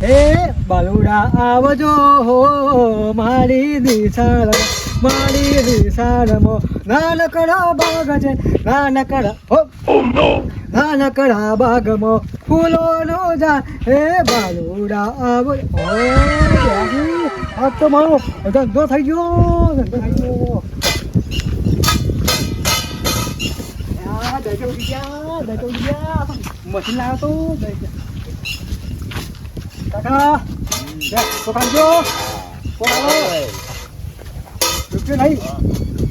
હે બાલુડા આવજો હો મારી દિશાળ મારી દિશાળમાં નાનકડા બાગ છે નાનકડા નાનકડા બાગમો ફૂલોનો જા હે બાલુડા આવો. ઓ બેહી, આ તો મારો. ધંધો થઈ ગયો ધંધો થઈ મશીન લાવ્યો તો કાકા લે, તો કાઢજો કોણ આવો રૂપિયો નહીં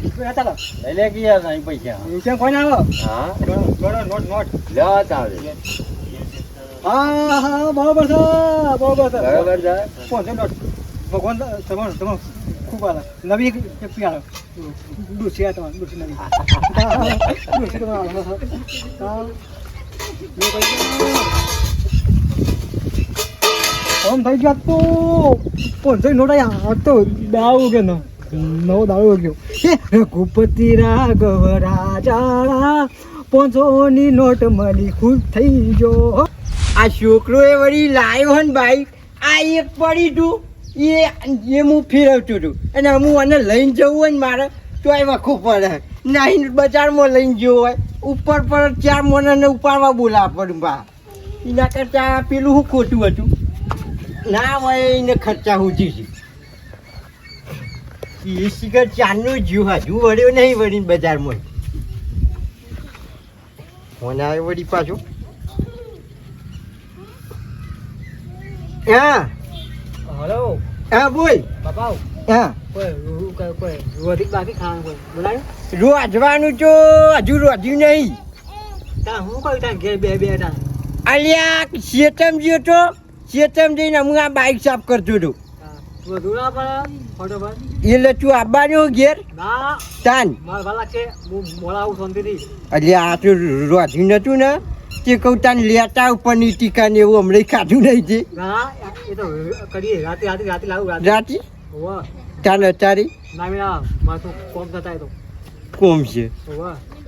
રૂપિયો હતા તો. એટલે ગયા સાહેબ પૈસા રૂપિયા કોણ આવો હા ગણો, નોટ નોટ લ્યો ચાલે હા હા બરોબર છે બરોબર છે બરાબર છે પહોંચો નોટ ભગવાન તમારું તમારું ખૂબ આલે નવી એક પી આલો ડૂસી આ તમારું ડૂસી નવી ડૂસી તમારું. હા લો આમ થઈ ગયા તો પહોંચો નોટ આ તો દાવ કે ન? નવો દાવ ગયો. હે, રઘુપતિ રાઘવ રાજા પોંચોની નોટ મળી ખુશ થઈ ગયો આ છોકરો એ વળી લાવ્યો હે ને ભાઈ. આ એક પડી તું. એ એ હું ફેરવતું હતું. અને હું આને લઈને જવું હોય ને મારે, તો એ વખું પડે. નહીં બજારમાં લઈને જવું હોય. ઉપર પર ચાર મોને ઉપાડવા બોલાવવા પડે બા એના કરતાં પેલું શું ખોટું હતું? ના હોય ખર્ચા હું છે એ શિખર ચારનો જીવ હજુ. વળ્યો નહીં વળીને બજારમાં. ફોન આવ્યો વળી પાછો. હા. હલો. હા બોલ. બાપા હા. રોજવાનું તો હજુ રોજ્યું નહીં. તા હું કહું તા ઘેર બે બે અલ્યા શેતમ જ્યો તો શેતમ જઈને હું આ બાઇક સાફ કરતો હતો. એટલે તું આવવાનું ઘેર? તાન. એટલે આ તો રોજ્યું નતું ને તે કહું તાન લેતા ઉપરની ટીકા ને એવું હમણાં ખાધું નહીં તે. રાતે? તાન તો કોમ છે?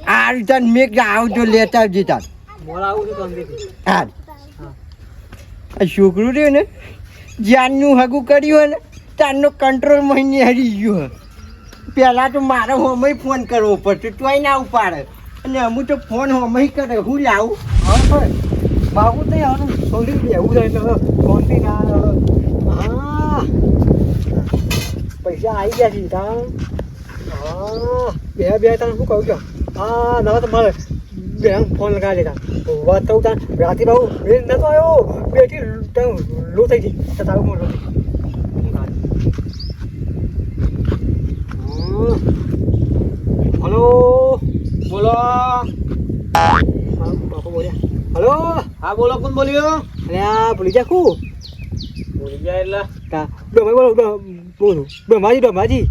આ તાન મેં આવજો લેતા આવજે તાન. હા આ છોકરું રહ્યું ને, જ્યારનું હગું કર્યું હોય ને તારનો કંટ્રોલ મહિને હરી ગયો પહેલાં તો મારે હોમય ફોન કરવો પડશે તોય ના ઉપાડે. અને અમુક તો ફોન હોમય કરે, હું લાવું? હા બાબુ તો યાર, છોડી બેવું રહે શાંતિ ના હા. પૈસા આવી ગયા છે, હા. બે બે, ત્રણ, શું કહું છું? હા, નવા તો મારે બેન ફોન લગાવી લેતા વાત કહું તા રાતે બાબુ બેન નતો આવ્યો. બેઠી ત્યાં લો થઈ ગઈ. તો તારું હું લો થઈ હલો? બોલો? હા, બાપુ બોલ્યા. હલો? હા બોલો કોણ બોલ્યો? અરે આ ભૂલી જા કું? ભૂલી જાય એટલે. તા ડોમાઈ બોલો બોલો. ડોમાજી ડોમાજી.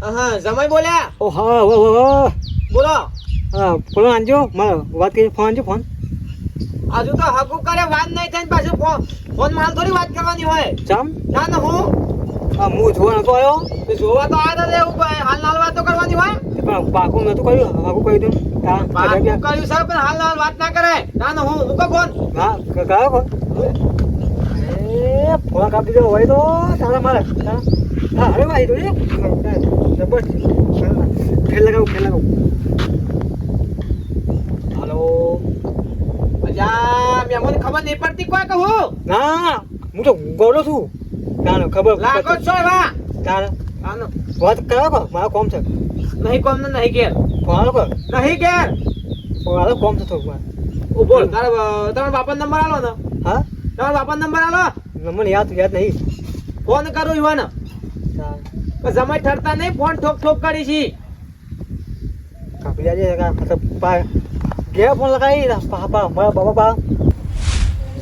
હા જમાઈ બોલ્યા? ઓ હા વાહ વાહ બોલો. હા ફોન આંજો મારે વાત કરી ફોન આંજો ફોન. આજુ તો હકુ કરે વાત નહીં થાય પાછું ફોન ફોનમાં થોડી વાત કરવાની હોય. ચમ? ના ના હું? હા હું જોવા નતો આવ્યો. તે જોવા તો આવ્યા હતા એવું હાલ હાલ વાત તો કરવાની હોય. પણ પાકું નતું કર્યું હગુ કહ્યું તું. કર્યું સર પણ હાલ હાલ વાત ના કરે. ના ના હું મૂકો ફોન. હા કયો ફોન. એ ફોન કાપી દીધો હોય તો તારા મારે હા હા અરે ભાઈ તો એ જબર ખેલ લગાવું ખેલ લગાવું હલો. અલ્યા મેં મને ખબર નહીં પડતી કોઈ કહું? ના હું તો ગોળો છું. ના ખબર લાગો છો એવા? તારા આનો વાત કરો કો મારો કોમ છે. નહીં કોમ ને નહીં ઘેર. ફોન કર. નહીં ઘેર. મારો કોમ છે મારે બોલ. તારે તમારા બાપા નંબર આલો ને? હા? તમારા બાપા નંબર આલો? મને યાદ યાદ નહીં. ફોન કરું યુવાને જમાઈ ઠરતા નહીં ફોન ઠોક ઠોક કરી છી. ફોન લગાવી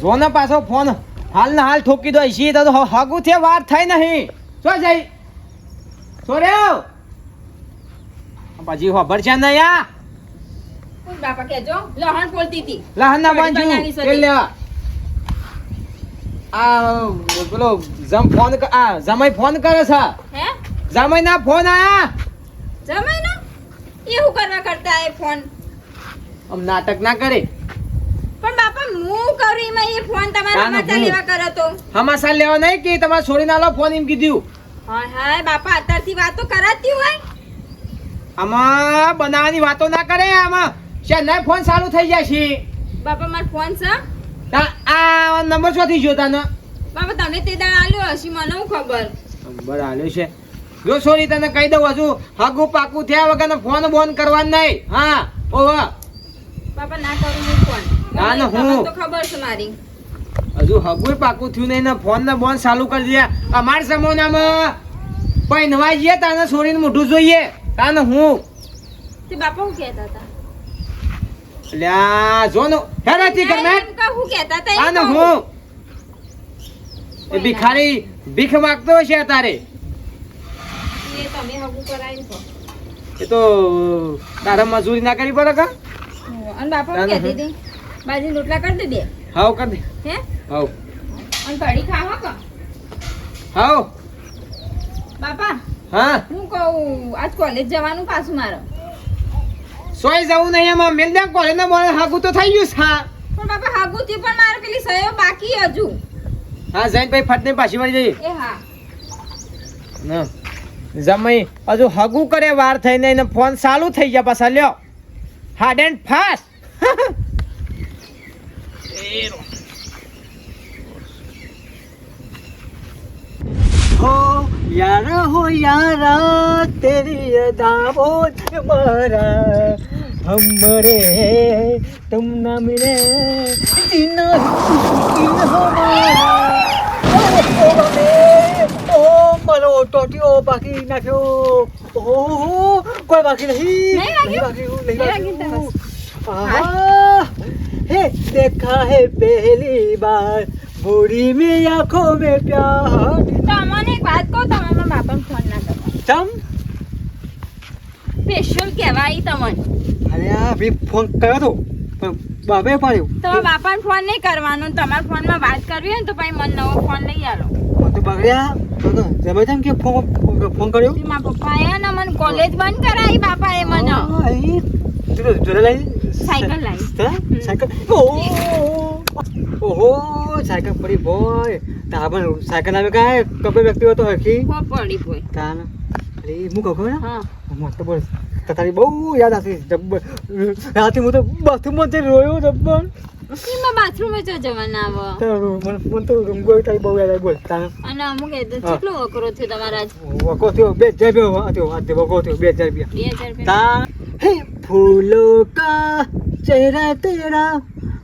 જો ને પાછો ફોન હાલ ને હાલ ઠોકી દો છી તો હગું છે વાર થઈ નહીં. શું જઈ. સોર્યો પછી ખબર છે ને યા બાપા કેજો લહણ બોલતી હતી. લહન ના બાંધ્યું. બનાવી લેવા આ પેલો જમ ફોન આ જમાઈ ફોન કરે છે. હે જમાઈ ના ફોન આયા? જમાઈ ના એવું કરવા કરતા એ ફોન? આમ નાટક ના કરે? પણ બાપા હું કરું એમાં એ ફોન તમારા ના, ના, હું. લેવા કરો તો? હમાસા લેવા નહીં કે તમારે છોડીને લો ફોન એમ કીધું? હા હા બાપા અત્યારથી વાતો કરાતી હોય? આમાં બનાવવાની વાતો ના કરે આમાં શેના ફોન ચાલુ થઈ જાય છે. બાપા મારો ફોન છે? આ નંબર શોથી જોતા ને બાપા તમે તે દાણ આલ્યો હશે મને હું ખબર? નંબર આલ્યો છે. જો સોરી તને કહી દઉં હજુ હગું પાકું થયા વગર ફોન બોન કરવાનું નહીં. હા ઓહો બાપા ના કરું હું ફોન ના, ના, હું. તો ખબર છે મારી. હજુ હગું પાકું થયું નહીં ને ફોન ને બોન ચાલુ કરી દે અમારા સમોનામાં પૈનવા જઈએ તાને છોડીને મોઢું જોઈએ. તાને હું? તે બાપા હું કહેતા હતા? લ્યા જો ને હે કહેતા હતા તાને હું? એ ભિખારી ભીખ માગતો હશે તારે. એ તમે હગું તો. તારા મજૂરી ના કરી પડે કા? અને બાપા કે દે હતી રોટલા કરી દે બે. હાવ કર દે. હે? હાવ. અને કઢી ખાવા કા? હાવ. બાપા હા. હું કહું આજ કોલેજ જવાનું પાછું મારે. સોય જવું નહીં એમાં. મેલ દે કોલેજ ને બોલે હાગું તો થઈ ગયું હા. પણ બાપા હાગુથી પણ મારે પેલી સયો બાકી હજુ. હા જઈને ભાઈ ફટને પાછી વળી જઈએ. એ હા. ના જમઈ હજુ હગું કરે વાર થઈને એને ફોન ચાલુ થઈ ગયા પાછા, લ્યો. હાર્ડ એન્ડ ફાસ્ટ હો યારા હો યારા, તેરી અદાઓ છે મારા. હમરે તુમ ના મિલે દિન દિન પેલો ટોટીઓ બાકી નાખ્યો. ઓહો કોઈ બાકી નહીં. હે. દેખા હે પહેલી બાર બુરી મે આંખો મે પ્યાર. તમને એક વાત કહું તમે મારા બાપાને ફોન ના કરો. તમ સ્પેશિયલ કહેવાય તમને. અરે આ ભી ફોન કર્યો તો પણ બાપે પાડ્યો. તમારા બાપાને ફોન નહીં કરવાનો. તમારા ફોનમાં વાત કરવી હોય ને તો પછી મને નવો ફોન ફોન તેમ કે ફોન ફોન કર્યો? મારા પપ્પાએ ને મને કોલેજ બંધ કરાવી બાપાએ મને. તું જોડે લાવી સાયકલ લાવી. સાયકલ? ઓહો સાયકલ પડી બોય તા પણ સાયકલ આવે કાંઈ? કપડે વ્યક્તિ હતો હકી પડી અરે હું કહું ખબર હા. મસ્ત બોલ. તારી બહુ યાદ આવતી. જબ્બર. રાતે હું તો બાથરૂમમાં જઈને રોયો જબ્બર. એમાં બાથરૂમ જ જવાના આવો તારું મને ફોન તો રૂમ ગોઈ થાય બહુ યાર બોલ તારે અને અમુક એ તો કેટલો વકરો થયો તમારા વકરો થયો બે હજાર રૂપિયા થયો આ વકરો થયો બે હજાર રૂપિયા. બે હજાર રૂપિયા. હે ફૂલો કા ચહેરા તેરા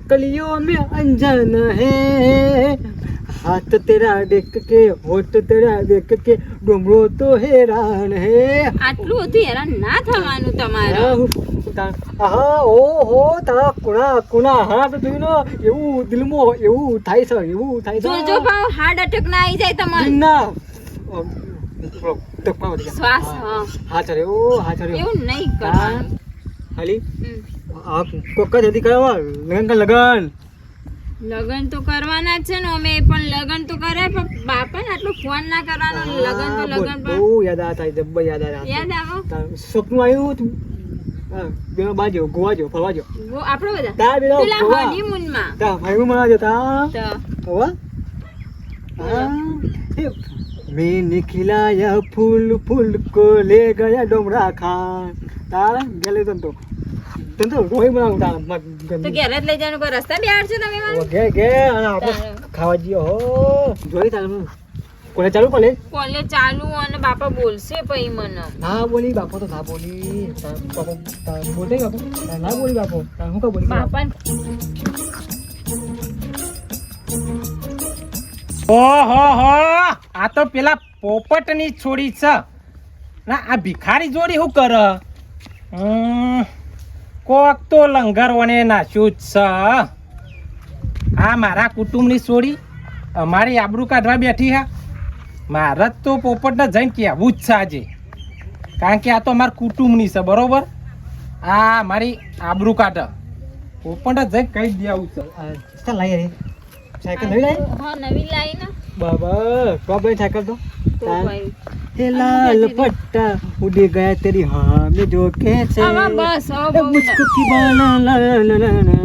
કલિયો મેં અંજન હે. હાથ તેરા દેખ કે હોઠ તેરા દેખ કે ડુમરો તો હેરાન હે. આટલું હતું હેરાન ના થવાનું તમારે. હા ઓ હો તા કુણા કુણા હાથ ધોઈનો એવું દિલમો એવું થાય છે એવું થાય છે. જો ભાવ હાર્ટ એટેક ના આવી જાય તમારે. ના. હા. ચરે ઓ હા ચરે નહીં ખાલી આ કોક જ હતી કરવા લગન લગન. લગન તો કરવાના છે ને અમે પણ લગન તો કરે પણ બાપા ને આટલો ફોન ના કરવાનો લગન તો લગન પણ. બહુ યાદ આવતા જબ્બર યાદ આવતા યાદ આવો સપનું આવ્યું હતું. મેં નીકળાયા ફૂલ ફૂલ કો લે ગયા ડોમરા ખાન. તારા ગેલે તો. તન તો રોઈ બનાવું તા તો ઘેર જ લઈ જવાનું પર રસ્તા બેહાડ છે તમે મને. ગે ગે અને આપણે ખાવા જઈએ. હો. જોઈ તારે કોલેજ ચાલુ કોલેજ? કોલેજ ચાલુ અને બાપા બોલશે પછી મને. ના બોલી બાપો તો ના બોલી. બોલે બાપો. ના બોલી બાપો. હું કા બોલી? બાપા ઓહો હો આ તો પેલા પોપટની છોડી છે. ના આ ભિખારી જોડી શું કર? કોક તો લંગરવને નાખ્યું જ છે. આ મારા કુટુંબની છોડી અમારી આબરૂ કાઢવા બેઠી હા. મારે તો પોપટને જઈને કહેવું જ છે આજે. કારણ કે આ તો અમારા કુટુંબની છે, બરોબર? આ મારી આબરૂ કાઢ. પોપટને જઈને કહી દેવું છે. લઈ સાયકલ નવી લાવી હા નવી લાવી ને. બાબા કોપ લઈ સાયકલ તો. હે લાલ પટ્ટા ઉડી ગયા તેરી હા મે જો કે છે. હવે બસ હવે મુસ્કુ કી બાના લા લા લા લા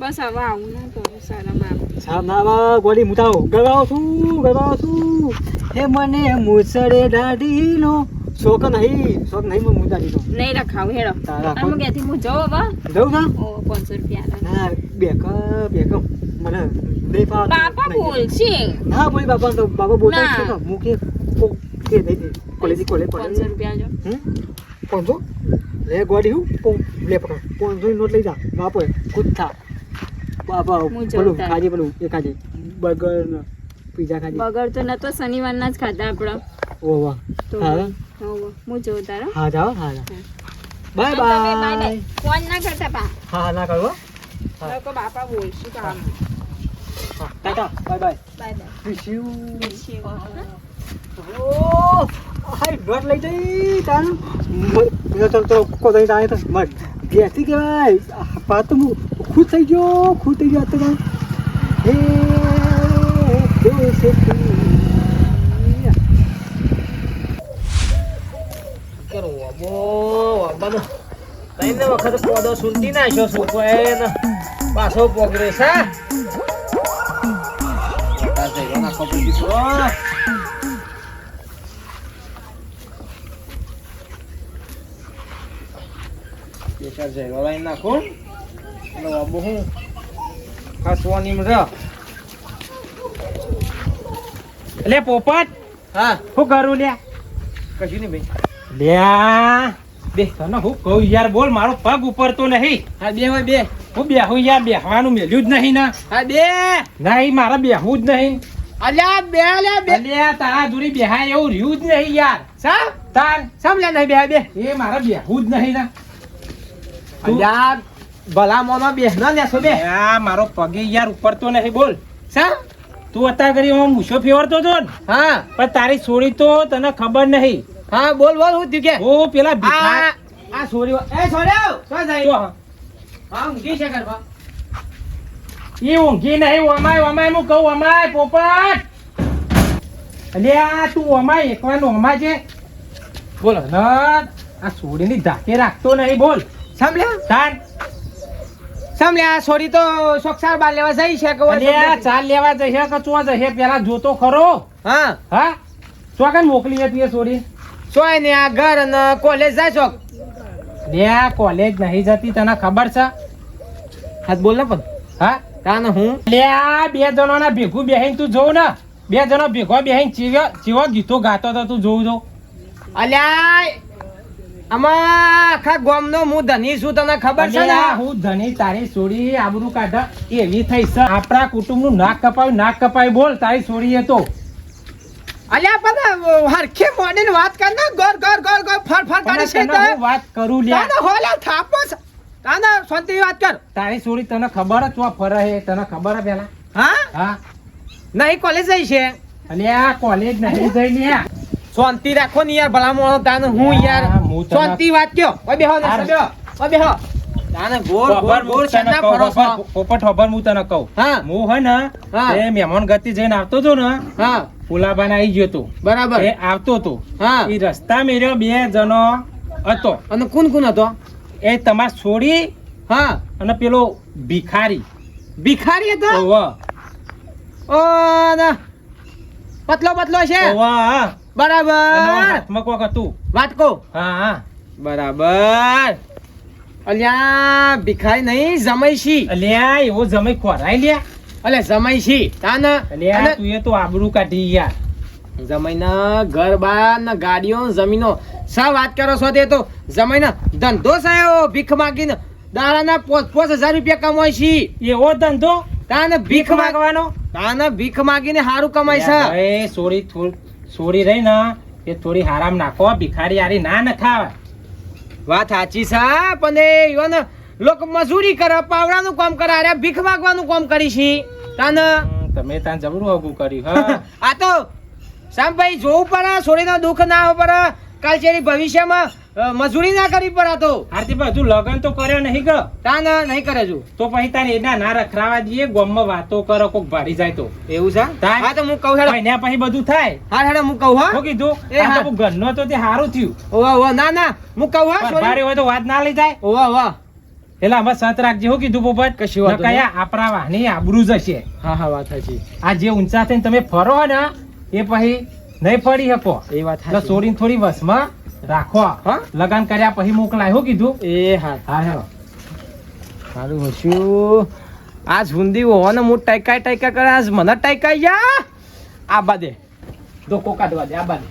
બસ હવે આવું ને તો સારા માં સારા માં ગોડી મુતાઓ ગગાવ છું ગગાવ છું. હે મને મુસળે દાઢીનો શોખ નહીં. શોખ નહીં મું મુતા દીધો નહીં રખાવ હેડો. તારા હું કેતી હું જો હવે. ઓ 500 રૂપિયા. બેક બેક મને બે ફાવ બાપા બોલશે. ના બોલી બાપા તો બાપા બોલતા છે ના. મુકે કો દે કોલેજ કોલેજ પાંચસો રૂપિયા જો પાંચસો? લે ગોડી હું? લે પકડ. પાંચસો નોટ લઈ જા. બાપો કુત્થા બાપા તારે. ખાજે પેલું એ ખાજે. બર્ગર ને પીઝા ખાજે. બગર તો નતો શનિવારના જ ખાધા આપડે ઓ વાહ. તો હા હું. જોઉં તારો હા જાઓ હા બાય બાય. ફોન ના કરતા પા. હા હા ના કરો હા. લોકો બાપા બોલશે કામ હા tata bye bye bye bye wish you Wish you. ઓ હાય નોટ લઈ જઈ તારું મેં તો તો કોદાઈ તાય તો મત ગેસી કહેવાય પા તો હું ખુશ થઈ ગયો ખુશ થઈ ગયો તો હે દિલ સે તઈને વખત પોદો સુંટી નાખ્યો છોકરો એને પાછો પોગરે છે. બે ચાર જઈરો લાઈન નાખું. એટલે બાબુ હું હસવાની રહ એટલે પોપટ હા. શું કરું લ્યા? કશું નહીં ભાઈ. લ્યા. બે તને હું કહું યાર બોલ મારો પગ ઉપર નહીં. હા બે હોય બે. હું બેહું યાર બેહવાનું મેલ્યું જ નહીં ના. હા બે. નહીં મારે બેહવું જ નહીં. અલ્યા બે અલ્યા બે. અલ્યા તારા જોડી બેહાય એવું રહ્યું જ નહીં યાર. સા? તાર. સમ લે નહીં બે બે. એ મારે બેહવું જ નહીં ના. અલ્યા ભલા મોનો બે લેશો બે. આ મારો પગે યાર ઉપર તો નહીં બોલ. સા? તું અત્યારે કરી હું મૂછો ફેરવતો હતો ને હા. પણ તારી છોડી તો તને ખબર નહીં. હા બોલ બોલ હું થયું કે? ઓ પેલા આ ભિખાર. આ સોરી એ શું તો જાય હા? ઊંઘી છે કરવા એ ઊંઘી નહીં અમાય અમાય હું કહું અમાય પોપટ! અલ્યા તું અમાય એકવાનો અમાય છે. બોલ ન આ છોડીની ધાકે રાખતો નહીં બોલ. સાંભળ્યા? તાન. સાંભળ્યા છોડી તો સોક્ષાર બાર લેવા જઈ છે કે અલે ચાલ લેવા જશે કે ચો જશે? પેલા જોતો ખરો. હા. હા? ચોકન મોકલી હતી એ છોડી સોય ને આ ઘર કોલેજ જાય છો? લ્યા કોલેજ નહીં જતી, તને ખબર છે? હાથ બોલ ને પણ. હા? તાને હું? આ બે જણોના ભેગું બેહીન તું જોઉં ને. બે જણો ભેગો બેહીન ચીવો ચીવો ગીતો ગાતો તો તું જોઉં જો અલ્યા, આમાં આખા ગામનો હું ધની છું, તને ખબર છે ને? હું ધની, તારી છોડી આબરૂ કાઢ, એવી થઈ આપણા કુટુંબનું નાક કપાયું નાક કપાયું, બોલ, તારી છોડી એ તો. અલ્યા પણ હરખે મોડીને વાત કર ને. ગોર ગોર ગોર ગોર ફર ફર પણ છે તને વાત કરું લ્યા. તાને હોલા થાપો તાને શાંતિ વાત કર. તારી છોડી તને ખબર જ ચો ફરે હે તને ખબર હે પેલા? હા? હા. નહીં કોલેજ જઈ છે અલ્યા કોલેજ નહીં જઈ શાંતિ રાખો ને યાર ભલા મોણો તાને હું યાર શાંતિ વાત કયો. ઓય બેહો ને બેહો ઓય બેહો. તાને ગોળ ગોળ ગોળ તને ફરો પોપટ ખબર હું તને કહું. હા. હું હે ને હા. એ મહેમાન ગતિ જઈને આવતો હતો ને હા. ફુલાબાને આવી ગયો તો. બરાબર. એ આવતો હતો. હા. એ રસ્તા મેર્યો બે જણો હતો. અને કોણ કોણ હતો? એ તમાર છોડી હા. અને પેલો ભિખારી. ભિખારી હતો? ઓવા. ઓ ના. પતલો પતલો છે. ઓવા બરાબર. હાથમાં કોક હતું વાત કહો. હા હા. બરાબર. અલ્યા ભિખારી નહીં જમૈશી અલ્યા એવો જમાઈ ખોરાય લ્યા. અલે જમાઈ છી તાના અલ્યા તું એ તો આબરૂ કાઢી યાર. જમાઈના ઘર બાર ના ગાડીઓ જમીનો. સા વાત કરો છો તે તો? જમાઈના ધંધો સાયો ભીખ માગીને દાડાના પોચ પોચ હજાર રૂપિયા કમાય છી એવો ધંધો? તાને ભીખ ભીખ માગ માંગવાનો? તાને ભીખ માગીને સારું કમાય છે એ સોરી થોડ સોરી રહી ને. એ થોડી હારામ નાખો ભિખારી હારી ના ન ખાવા વાત સાચી સા પણ એ ઈવન લોકો મજૂરી કરે પાવડાનું કામ કરે અરે ભીખ માગવાનું કામ કરી છી. તાને તમે તાન જબરું હગું કર્યું હા. આ તો સામભાઈ જોવું પડે છોડીનો દુઃખ ના હો પડે. કાલ ચેરી ભવિષ્યમાં મજૂરી ના કરવી પડે તો. આરતી હજુ લગન તો કર્યો નહીં ગ. તા ના નહીં કરે જો તો પછી તારે એના ના રખરાવા દઈએ ગોમમાં વાતો કરો કોક ભાડી જાય તો. એવું છે? હા તો હું કહું હેડો. મહિના પછી બધું થાય. હા હેડો હું કહું હા. કીધું એ હા. તો ઘરનો તો તે સારું થયું. ઓવા ઓવા ના ના. હું કહું હા ભારે હોય તો વાત ના લઈ જાય. ઓવા ઓવા. એટલે અમે સત રાખજે હું કીધું પોપટ. કશી વાત કયા આપણા વાહની આબરૂ જશે. હા હા વાત સાચી. આ જે ઊંચા થઈને તમે ફરો ને એ પછી નહીં ફરી શકો. એ વાત સોરીને થોડી વસમાં. રાખો. હા? લગાન કર્યા પછી મોકલાય હો કીધું? એ હા. હા હા સારું હશું આજ હુંદી હોવાને હું ટાઈકા ટાઈકા કરે આજ મને ટાઈકા યા આ બાદે. તો કોકાડવા દે આ બાજુ